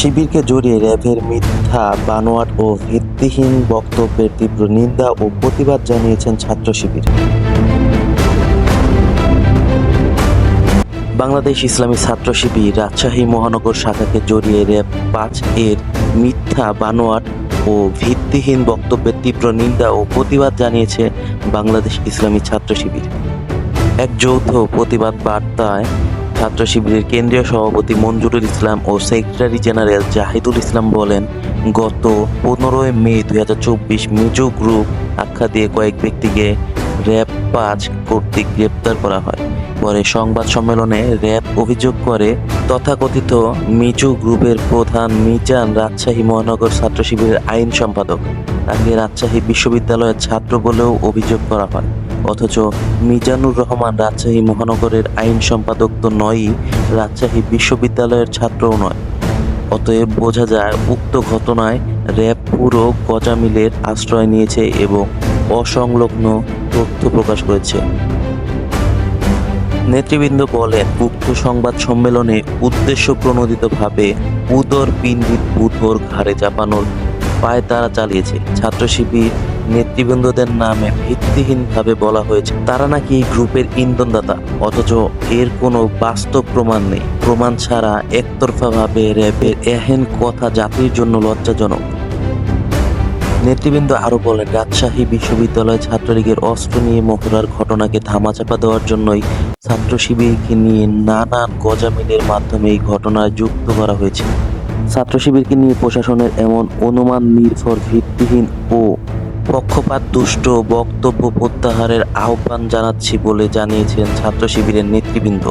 শিবিরকে জড়িয়ে র্যাবের মিথ্যা, বানোয়াট ও ভিত্তিহীন বক্তব্যের তীব্র নিন্দা ও প্রতিবাদ জানিয়েছেন ছাত্র শিবির। বাংলাদেশ ইসলামী ছাত্র শিবির রাজশাহী মহানগর শাখাকে জড়িয়ে র্যাব পাঁচ এর মিথ্যা, বানোয়াট ও ভিত্তিহীন বক্তব্যের তীব্র নিন্দা ও প্রতিবাদ জানিয়েছে বাংলাদেশ ইসলামী ছাত্র শিবির। এক যৌথ প্রতিবাদ বার্তায় ছাত্র শিবিরের কেন্দ্রীয় সভাপতি মঞ্জুরুল ইসলাম ও সেক্রেটারি জেনারেল জাহিদুল ইসলাম বলেন, গত পনেরোই মে দুই হাজার চব্বিশ মিজো গ্রুপ আখ্যা দিয়ে কয়েক ব্যক্তিকে র্যাব পাঁচ কর্তৃক গ্রেপ্তার করা হয়। পরে সংবাদ সম্মেলনে র্যাব অভিযোগ করে, তথাকথিত মিজু গ্রুপের প্রধান মিজান রাজশাহী মহানগর ছাত্র শিবিরের আইন সম্পাদক। তাকে রাজশাহী বিশ্ববিদ্যালয়ের ছাত্র বলেও অভিযোগ করা হয়। অথচ মিজানুর রহমান রাজশাহী মহানগরের আইন সম্পাদক তো নয়ই, রাজশাহী বিশ্ববিদ্যালয়ের ছাত্রও নয়। অতএব বোঝা যায় উক্ত ঘটনায় র্যাব পুরো গজামিলের আশ্রয় নিয়েছে এবং অসংলগ্ন তথ্য প্রকাশ করেছে। নেতৃবৃন্দ বলেন, উক্ত সংবাদ সম্মেলনে উদ্দেশ্য প্রণোদিতভাবে উদর পিণ্ডিত বুধোর ঘাড়ে চাপানোর পায় তারা চালিয়েছে। ছাত্র শিবির নেতৃবৃন্দদের নামে ভিত্তিহীনভাবে বলা হয়েছে, তারা নাকি গ্রুপের ইন্ধনদাতা। অথচ এর কোনো বাস্তব প্রমাণ নেই। প্রমাণ ছাড়া একতরফাভাবে র্যাবের এহেন কথা জাতির জন্য লজ্জাজনক। নেতৃবৃন্দ আরও বলেন, রাজশাহী বিশ্ববিদ্যালয় ছাত্রলীগের অস্ত্র নিয়ে মহড়ার ঘটনাকে ধামাচাপা দেওয়ার জন্যই ছাত্র শিবিরকে নিয়ে নানান গজামিলের মাধ্যমে এই ঘটনায় যুক্ত করা হয়েছে। ছাত্র শিবিরকে নিয়ে প্রশাসনের এমন অনুমান নির্ভর ভিত্তিহীন ও পক্ষপাত দুষ্ট বক্তব্য প্রত্যাহারের আহ্বান জানাচ্ছি বলে জানিয়েছেন ছাত্র শিবিরের নেতৃবৃন্দ।